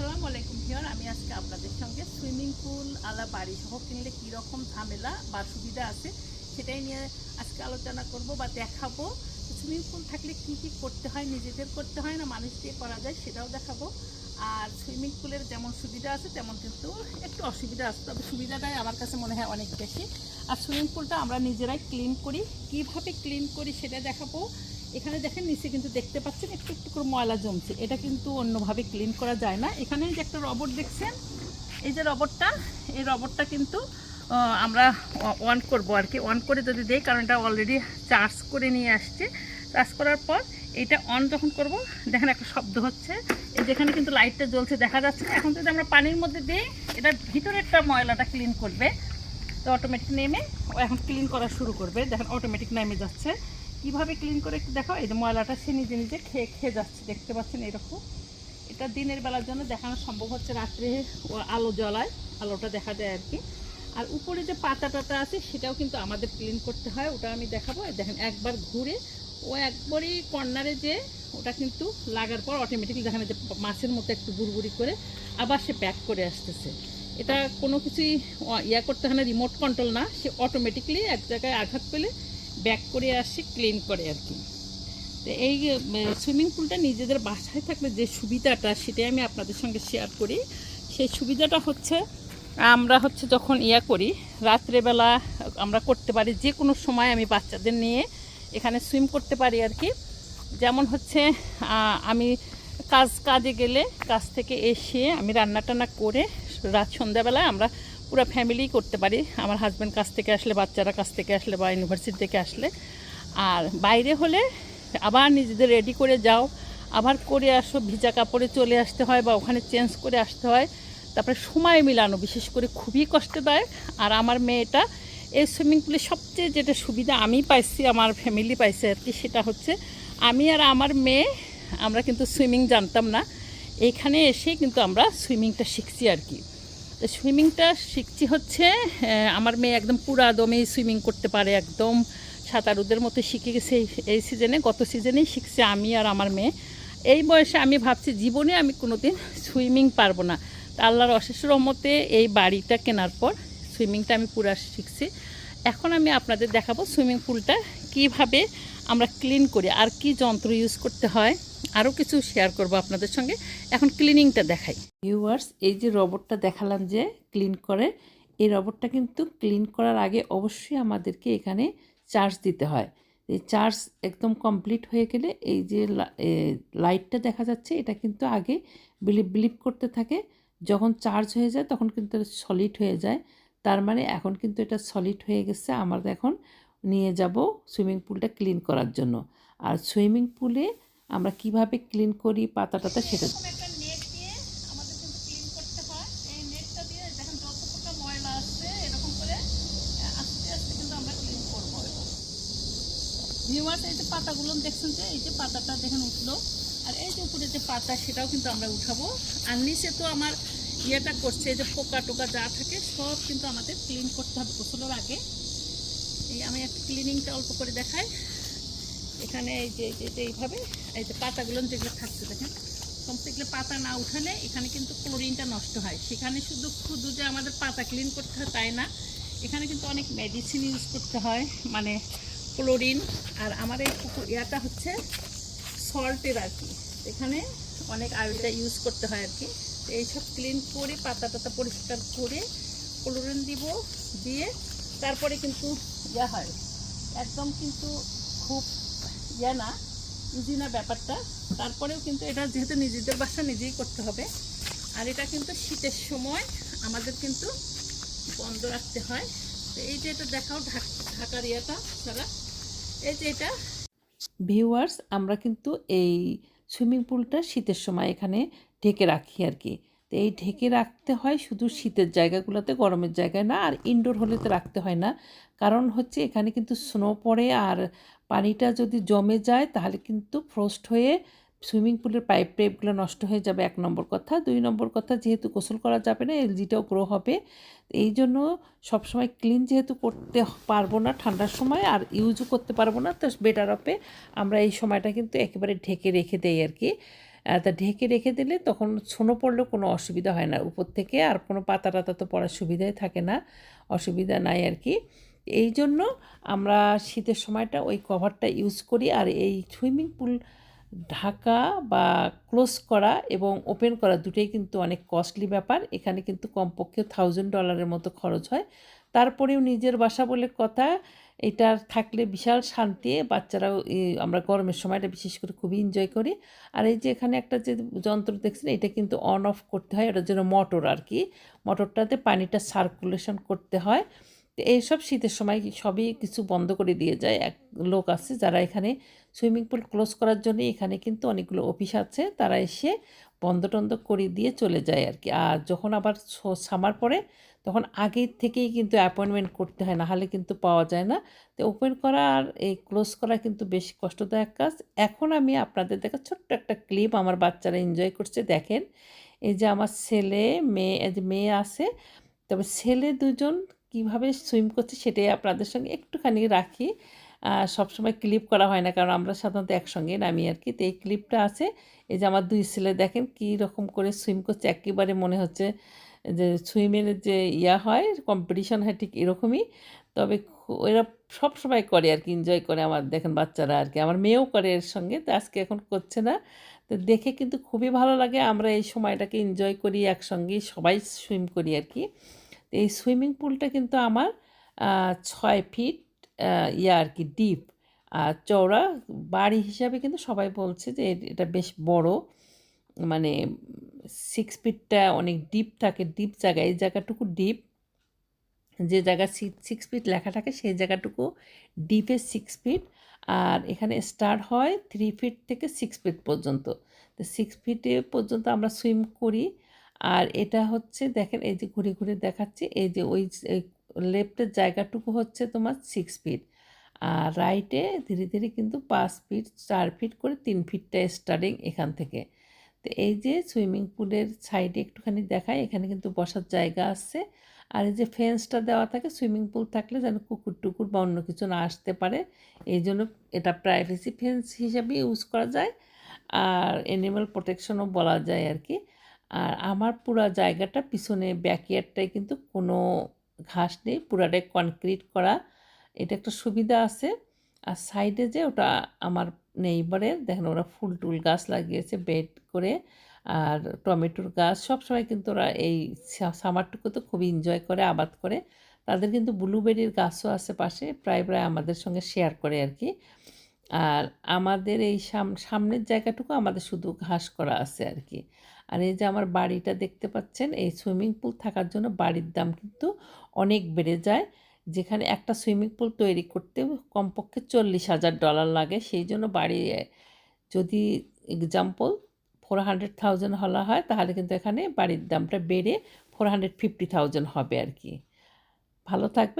আসসালামু আলাইকুম হিয়র আমি আজকে আপনাদের সঙ্গে সুইমিং পুল আলা বাড়ি সহ কিনলে কীরকম ঝামেলা বা সুবিধা আছে সেটাই নিয়ে আজকে আলোচনা করব বা দেখাবো। সুইমিং পুল থাকলে কী কী করতে হয়, নিজেদের করতে হয় না, মানুষ দিয়ে করা যায় সেটাও দেখাবো। আর সুইমিং পুলের যেমন সুবিধা আছে, তেমন কিন্তু একটু অসুবিধা আছে, তবে সুবিধাটাই আমার কাছে মনে হয় অনেক বেশি। আর সুইমিং পুলটা আমরা নিজেরাই ক্লিন করি। কীভাবে ক্লিন করি সেটা দেখাবো। এখানে দেখেন নিচে কিন্তু দেখতে পাচ্ছেন একটু একটু করে ময়লা জমছে। এটা কিন্তু অন্যভাবে ক্লিন করা যায় না। এখানে যে একটা রবট দেখছেন, এই যে রবটটা এই রবটটা কিন্তু আমরা অন করব আর কি। অন করে যদি দেই, কারণ এটা অলরেডি চার্জ করে নিয়ে আসছে। চার্জ করার পর এটা অন যখন করব, দেখেন একটা শব্দ হচ্ছে। এই যেখানে কিন্তু লাইটটা জ্বলছে, দেখা যাচ্ছে না। এখন যদি আমরা পানির মধ্যে দিই, এটা ভিতরেরটা ময়লাটা ক্লিন করবে। তো অটোমেটিক নেমে ও এখন ক্লিন করা শুরু করবে। দেখেন অটোমেটিক নেমে যাচ্ছে। কীভাবে ক্লিন করে একটু দেখো এই যে ময়লাটা সে নিজে নিজে খেয়ে খেয়ে যাচ্ছে, দেখতে পাচ্ছেন এরকম। এটা দিনের বেলার জন্য দেখানো সম্ভব হচ্ছে রাত্রে ও আলো জ্বলায়, আলোটা দেখা যায় আর কি। আর উপরে যে পাতা টাতা আছে, সেটাও কিন্তু আমাদের ক্লিন করতে হয়, ওটা আমি দেখাবো। দেখেন, একবার ঘুরে ও একবারই কর্নারে যে ওটা কিন্তু লাগার পর অটোমেটিকলি দেখেন যে মাছের মতো একটু বুড়বুড়ি করে আবার সে ব্যাক করে আসতেছে। এটা কোনো কিছুই ইয়া করতে হয় না রিমোট কন্ট্রোল না, সে অটোমেটিকলি এক জায়গায় আঘাত পেলে ব্যাক করে আসে, ক্লিন করে আর কি। তো এই সুইমিং পুলটা নিজেদের বাসায় থাকলে যে সুবিধাটা সেটাই আমি আপনাদের সঙ্গে শেয়ার করি। সেই সুবিধাটা হচ্ছে, আমরা হচ্ছে যখন ইয়া করি, রাত্রেবেলা আমরা করতে পারি যে কোনো সময় আমি বাচ্চাদের নিয়ে এখানে সুইম করতে পারি আর কি। যেমন হচ্ছে আমি কাজ, কাজে গেলে কাজ থেকে এসে আমি রান্না টান্না করে রাত সন্ধ্যাবেলায় আমরা পুরো ফ্যামিলি করতে পারি। আমার হাজব্যান্ড কাছ থেকে আসলে, বাচ্চারা কাছ থেকে আসলে বা ইউনিভার্সিটি থেকে আসলে। আর বাইরে হলে আবার নিজেদের রেডি করে যাও, আবার করে আসো, ভিজা কাপড়ে চলে আসতে হয় বা ওখানে চেঞ্জ করে আসতে হয়। তারপরে সময় মিলানো, বিশেষ করে খুবই কষ্টদায়ক আর আমার মেয়েটা এই সুইমিং পুলে সবচেয়ে যেটা সুবিধা আমি পাইছি, আমার ফ্যামিলি পাইছে আর কি, সেটা হচ্ছে আমি আর আমার মেয়ে, আমরা কিন্তু সুইমিং জানতাম না। এইখানে এসেই কিন্তু আমরা সুইমিংটা শিখছি আর কি। সুইমিংটা শিখছি হচ্ছে আমার মেয়ে একদম পুরা দমে সুইমিং করতে পারে, একদম সাঁতারুদের মতো শিখে গেছে এই- সিজনে গত সিজনেই শিখছে আমি আর আমার মেয়ে। এই বয়সে আমি ভাবছি জীবনে আমি কোনোদিন সুইমিং পারব না। তা আল্লাহর অশেষ রহমতে এই বাড়িটা কেনার পর সুইমিংটা আমি পুরা শিখছি। এখন আমি আপনাদের দেখাবো সুইমিং পুলটা, কীভাবে আমরা ক্লিন করি আর কি যন্ত্র ইউজ করতে হয়। আরও কিছু শেয়ার করব আপনাদের সঙ্গে। এখন ক্লিনিংটা দেখাই। ভিউয়ার্স, এই যে রবটটা দেখালাম যে ক্লিন করে, এই রবটটা কিন্তু ক্লিন করার আগে অবশ্যই আমাদেরকে এখানে চার্জ দিতে হয়। এই চার্জ একদম কমপ্লিট হয়ে গেলে এই যে লাইটটা দেখা যাচ্ছে, এটা কিন্তু আগে বিলিপ বিলিপ করতে থাকে। যখন চার্জ হয়ে যায়, তখন কিন্তু সলিড হয়ে যায়। তার মানে এখন কিন্তু এটা সলিড হয়ে গেছে। আমরা এখন নিয়ে যাব সুইমিং পুলটা ক্লিন করার জন্য। আর সুইমিং পুলে আমরা কীভাবে ক্লিন করি পাতা টাতা সেটা একটা নেট দিয়ে আমাদের ক্লিন করতে হয়। এই নেটটা দিয়ে দেখেন যত প্রকার ময়লা আসছে এরকম করে আস্তে আস্তে কিন্তু আমরা ক্লিন করব ভিউয়ার্স এই যে পাতাগুলো দেখছেন যে এই যে পাতাটা দেখেন উঠল। আর এই যে উপরে যে পাতা সেটাও কিন্তু আমরা উঠাবো। আর নিচে তো আমার ইয়েটা করছে যে পোকা টোকা যা থাকে সব কিন্তু আমাদের ক্লিন করতে হবে। গোসলের আগে এই আমি একটা ক্লিনিংটা অল্প করে দেখাই। এখানে এই যে এইভাবে, এই যে পাতাগুলো যেগুলো থাকছে দেখেন, সমস্ত এগুলো পাতা না উঠালে এখানে কিন্তু ক্লোরিনটা নষ্ট হয়। সেখানে শুধু শুধু যে আমাদের পাতা ক্লিন করতে হয় তাই না, এখানে কিন্তু অনেক মেডিসিন ইউজ করতে হয় মানে ক্লোরিন। আর আমার এই পুকুর ইয়াটা হচ্ছে সল্টের আর কি। এখানে অনেক আয়ুটা ইউজ করতে হয় আর কি। এইসব ক্লিন করে পাতা টাতা পরিষ্কার করে ক্লোরিন দিব, দিয়ে তারপরে কিন্তু ইয়া হয়। একদম কিন্তু খুব ইয়া না ইজি না ব্যাপারটা। তারপরেও কিন্তু এটা যেহেতু নিজেদের বাসা, নিজেই করতে হবে। আর এটা কিন্তু শীতের সময় আমাদের কিন্তু বন্ধ রাখতে হয়। তো এই যে এটা দেখাও ঢাক- ঢাকার ইয়াটা সারা এই যে এটা। ভিউয়ার্স আমরা কিন্তু এই সুইমিং পুলটা শীতের সময় এখানে ঢেকে রাখি আর কি। তো এই ঢেকে রাখতে হয় শুধু শীতের জায়গাগুলোতে, গরমের জায়গায় না, আর ইনডোর হলে তো রাখতে হয় না। কারণ হচ্ছে এখানে কিন্তু স্নো পড়ে আর পানিটা যদি জমে যায় তাহলে কিন্তু ফ্রোস্ট হয়ে সুইমিং পুলের পাইপ টাইপগুলো নষ্ট হয়ে যাবে এক নম্বর কথা। দুই নম্বর কথা, যেহেতু গোসল করা যাবে না, এলজিটাও গ্রো হবে। এই জন্য সবসময় ক্লিন যেহেতু করতে পারব না ঠান্ডার সময় আর ইউজও করতে পারব না, তো বেটার অপে আমরা এই সময়টা কিন্তু একেবারে ঢেকে রেখে দেই আর কি। তা ঢেকে রেখে দিলে তখন ছোনো পড়লেও কোনো অসুবিধা হয় না। উপর থেকে আর কোনো পাতা টাতা তো পড়ার সুবিধাই থাকে না, অসুবিধা নাই আর কি। এই জন্য আমরা শীতের সময়টা ওই কভারটা ইউজ করি আর এই সুইমিং পুল ঢাকা বা ক্লোজ করা এবং ওপেন করা দুটোই কিন্তু অনেক কস্টলি ব্যাপার। এখানে কিন্তু কমপক্ষে থাউজেন্ড ডলারের মতো খরচ হয়। তারপরেও নিজের বাসা বলে কথা এটা থাকলে বিশাল শান্তি, বাচ্চারাও আমরা গরমের সময়টা বিশেষ করে খুবই এনজয় করি। আর এই যে এখানে একটা যে যন্ত্র দেখছেন, এটা কিন্তু অন অফ করতে হয় এটার জন্য মোটর আর কি মোটরটাতে পানিটা সার্কুলেশন করতে হয়। তো এইসব শীতের সময় সবই কিছু বন্ধ করে দিয়ে যায়। এক লোক আছে যারা এখানে সুইমিং পুল ক্লোজ করার জন্য এখানে কিন্তু অনেকগুলো অফিস আছে, তারা এসে বন্ধ টন্ধ করে দিয়ে চলে যায় আর কি আর যখন আবার সামার পরে তখন আগের থেকেই কিন্তু অ্যাপয়েন্টমেন্ট করতে হয় না হলে কিন্তু পাওয়া যায় না। তো ওপেন করা আর এই ক্লোজ করা কিন্তু বেশ কষ্টদায়ক কাজ। এখন আমি আপনাদের দেখা ছোট্ট একটা ক্লিপ আমার বাচ্চারা এনজয় করছে। দেখেন, এই যে আমার ছেলে, মেয়ে যে মেয়ে আছে, তবে ছেলে দুজন কীভাবে সুইম করছে সেটাই আপনাদের সঙ্গে একটুখানি রাখি। সবসময় ক্লিপ করা হয় না, কারণ আমরা সাধারণত একসঙ্গে নামি আর কি। তো এই ক্লিপটা আছে, এই যে আমার দুই ছেলে, দেখেন কী রকম করে সুইম করছে, একেবারে মনে হচ্ছে যে সুইমের যে ইয়া হয় কম্পিটিশন হয় ঠিক এরকমই। তবে এরা সব সময় করে আর কি এনজয় করে আমার, দেখেন বাচ্চারা আর কি। আমার মেয়েও করে এর সঙ্গে, তো আজকে এখন করছে না। তো দেখে কিন্তু খুবই ভালো লাগে, আমরা এই সময়টাকে এনজয় করি একসঙ্গে, সবাই সুইম করি আর কি। এই সুইমিং পুলটা কিন্তু আমার ছয় ফিট ইয়া আর কি ডিপ আর চওড়া, বাড়ি হিসাবে কিন্তু সবাই বলছে যে এটা বেশ বড়। মানে সিক্স ফিটটা অনেক ডিপ থাকে ডিপ জায়গা এই জায়গাটুকু ডিপ যে জায়গা সিক্স ফিট লেখা থাকে, সেই জায়গাটুকু ডিপে সিক্স ফিট আর এখানে স্টার্ট হয় থ্রি ফিট থেকে সিক্স ফিট পর্যন্ত। তো সিক্স ফিটে পর্যন্ত আমরা সুইম করি। আর এটা হচ্ছে, দেখেন, এই যে ঘুরে ঘুরে দেখাচ্ছি, এই যে ওই লেফটের জায়গাটুকু হচ্ছে তোমার সিক্স ফিট আর রাইটে ধীরে ধীরে কিন্তু পাঁচ ফিট চার ফিট করে তিন ফিটটা স্টার্টিং এখান থেকে। তো এই যে সুইমিং পুলের সাইডে একটুখানি দেখায় এখানে কিন্তু বসার জায়গা আছে। আর এই যে ফেন্সটা দেওয়া থাকে, সুইমিং পুল থাকলে যেন কুকুর টুকুর বা অন্য কিছু না আসতে পারে। এই জন্য এটা প্রাইভেসি ফেন্স হিসাবে ইউজ করা যায়। আর অ্যানিমাল প্রোটেকশনও বলা যায় আর কি। আর আমার পুরো জায়গাটা পিছনে ব্যাকইয়ার্ডটায় কিন্তু কোনো ঘাস নেই, পুরাটাই কনক্রিট করা। এটা একটা সুবিধা আছে। আর সাইডে যে ওটা আমার নেইবারের দেখেন ওরা ফুল টুল গাছ লাগিয়েছে বেড করে, আর টমেটোর গাছ, সবসময় কিন্তু ওরা এই সামারটুকু তো খুব এনজয় করে, আবাদ করে। তাদের কিন্তু ব্লুবেরির গাছও আছে পাশে, প্রায় প্রায় আমাদের সঙ্গে শেয়ার করে আর কি। আর আমাদের এই সাম- সামনের জায়গাটুকু আমাদের শুধু ঘাস করা আছে আর কি। আর এই যে আমার বাড়িটা দেখতে পাচ্ছেন, এই সুইমিং পুল থাকার জন্য বাড়ির দাম কিন্তু অনেক বেড়ে যায়। যেখানে একটা সুইমিং পুল তৈরি করতে কমপক্ষে চল্লিশ হাজার ডলার লাগে। সেই জন্য বাড়ি, যদি এক্সাম্পল ফোর হান্ড্রেড থাউজেন্ড হলা হয়, তাহলে কিন্তু এখানে বাড়ির দামটা বেড়ে ফোর হান্ড্রেড ফিফটি থাউজেন্ড হবে আর কি। ভালো থাকবেন।